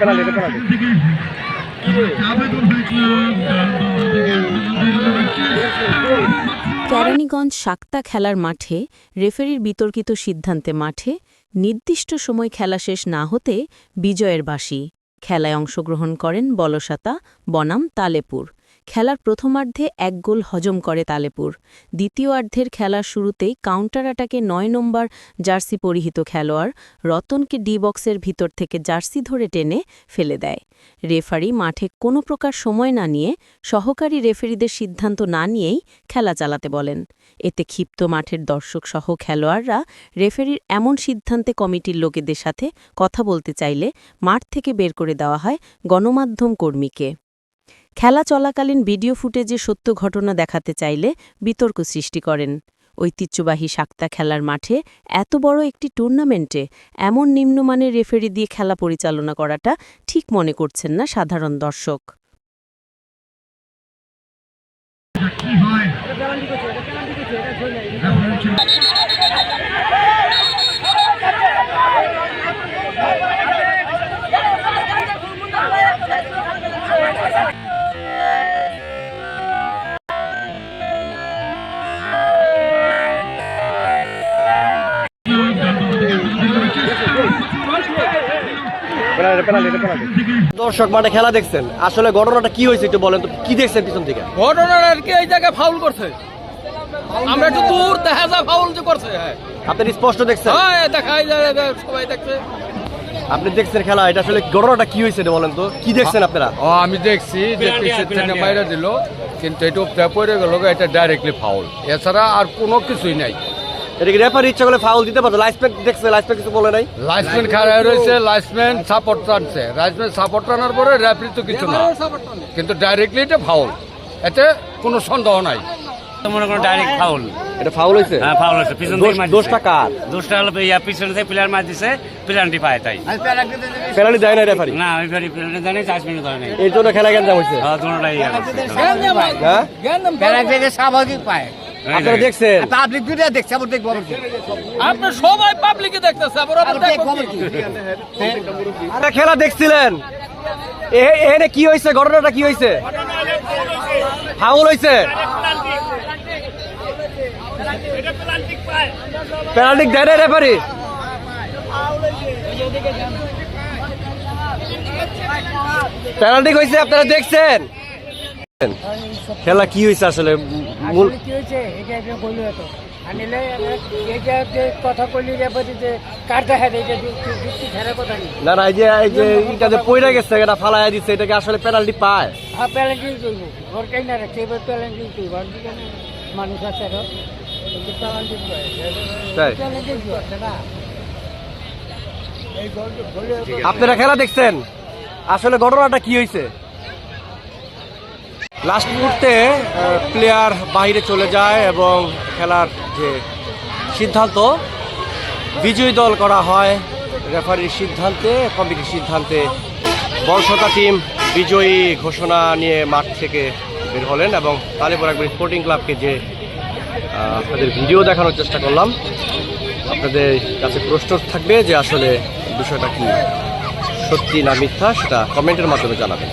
Penalty এটা penalty. Keraniganj Sakta খেলার মাঠে রেফারির বিতর্কিত সিদ্ধান্তে মাঠে নির্দিষ্ট সময় খেলা শেষ না হতে বিজয়ের বাসী খেলায় অংশগ্রহণ করেন বলসাতা বনাম তালেপুর খেলার প্রথমার্ধে এক গোল হজম করে তালেপুর। দ্বিতীয়ার্ধের খেলার শুরুতেই কাউন্টার অ্যাটাকে নয় নম্বর জার্সি পরিহিত খেলোয়াড় রতনকে ডি বক্সের ভিতর থেকে জার্সি ধরে টেনে ফেলে দেয়। রেফারি মাঠে কোনো প্রকার সময় না নিয়ে সহকারী রেফারিদের সিদ্ধান্ত না নিয়েই খেলা চালাতে বলেন। এতে ক্ষিপ্ত মাঠের দর্শকসহ খেলোয়াড়রা রেফারির এমন সিদ্ধান্তে কমিটির লোকেদের সাথে কথা বলতে চাইলে মাঠ থেকে বের করে দেওয়া হয় গণমাধ্যম কর্মীকে। খেলা চলাকালীন ভিডিও ফুটেজে সত্য ঘটনা দেখাতে চাইলে বিতর্ক সৃষ্টি করেন। ঐতিহ্যবাহী সাক্তা খেলার মাঠে এত বড় একটি টুর্নামেন্টে এমন নিম্নমানের রেফারি দিয়ে খেলা পরিচালনা করাটা ঠিক মনে করছেন না সাধারণ দর্শক। Penalty, penalty, দর্শক মাঠে খেলা দেখছেন। আসলে ঘটনাটা কি হয়েছে একটু বলেন তো কি দেখছেন পিছন থেকে? ঘটনার আর কি এই জায়গায় ফাউল করছে। আমরা একটু দূর দেখা যায় ফাউল যে করছে হ্যাঁ। আপনি স্পষ্ট দেখছেন? হ্যাঁ দেখাই যায় সবাই দেখছে। আপনি দেখছেন খেলা এটা আসলে ঘটনাটা কি হয়েছে বলেন তো কি দেখছেন আপনারা? ও আমি দেখছি যে পিছের থেকে বাইরে দিল কিন্তু এটা পড়ে গেল এটা ডাইরেক্টলি ফাউল এছাড়া আর কোনো কিছুই নাই। এটা কি রেফারি ইচ্ছা করলে ফাউল দিতে পারতো? লাইসপ্যাক দেখছে? লাইসপ্যাক কিছু বলে নাই? লাইসম্যান খাড়া রয়েছে লাইসম্যান সাপোর্ট টানছে লাইসম্যান সাপোর্ট টানার পরে রেফারি তো কিছু না। কিন্তু ডাইরেক্টলি এটা ফাউল এতে কোনো সন্দেহ নাই। তো মনে করো ডাইরেক্ট ফাউল এটা ফাউল হয়েছে? হ্যাঁ ফাউল হচ্ছে পিছন থেকে মার দোষটা কার? দোষটা হলো ইয়া পিছনে থেকে প্লেয়ার মার দিছে পেনাল্টি পায় তাই। পেনাল্টি দেয় না রেফারি না ওই ফেরি পেনাল্টি জানি চার মিনিট ধরে নেই। এই জন্য খেলা হয়েছে। হ্যাঁ দুটোটাই। হ্যাঁ? প্যারাগ্রাফে স্বাভাবিক পায়। আপনারা দেখছেন? পাবলিক দেখছে আবার দেখব আবার? সবাই পাবলিকে দেখতেছে আবার আবার দেখব? কি? আপনারা খেলা দেখছিলেন? এ- এখানে কি হয়েছে? ঘটনাটা কি হয়েছে? ফাউল হয়েছে? পেনাল্টি দেয় না রেফারি? পেনাল্টি হয়েছে আপনারা দেখছেন? খেলা কি হয়েছে আসলে? মূল আসলে কি হয়েছে? এটা একটা বলল এত। আনিলে এটা যে কথা কইলি যে কার দেখা দেয় এটা যুক্তি যুক্তি কথা নেই না না এই যে এই যে এটা যে পড়ে গেছে এটা ফালাই দিচ্ছে এটাকে আসলে পেনাল্টি পায়। হ্যাঁ করব। ওর কাই না রাখছে এবার করব। আর দিকে মানুষ আছে আরও না? আপনারা খেলা দেখছেন? আসলে ঘটনাটা কি হয়েছে? লাস্ট মুহূর্তে প্লেয়ার বাইরে চলে যায় এবং খেলার যে সিদ্ধান্ত, বিজয়ী দল করা হয় রেফারির সিদ্ধান্তে কমিটির সিদ্ধান্তে। বর্ষতা টিম বিজয়ী ঘোষণা নিয়ে মাঠ থেকে বের হলেন এবং তালেপুর একবার স্পোর্টিং ক্লাবকে যে আপনাদের ভিডিও দেখানোর চেষ্টা করলাম, আপনাদের কাছে প্রশ্ন থাকবে যে আসলে বিষয়টা কি সত্যি না মিথ্যা সেটা কমেন্টের মাধ্যমে জানাবেন।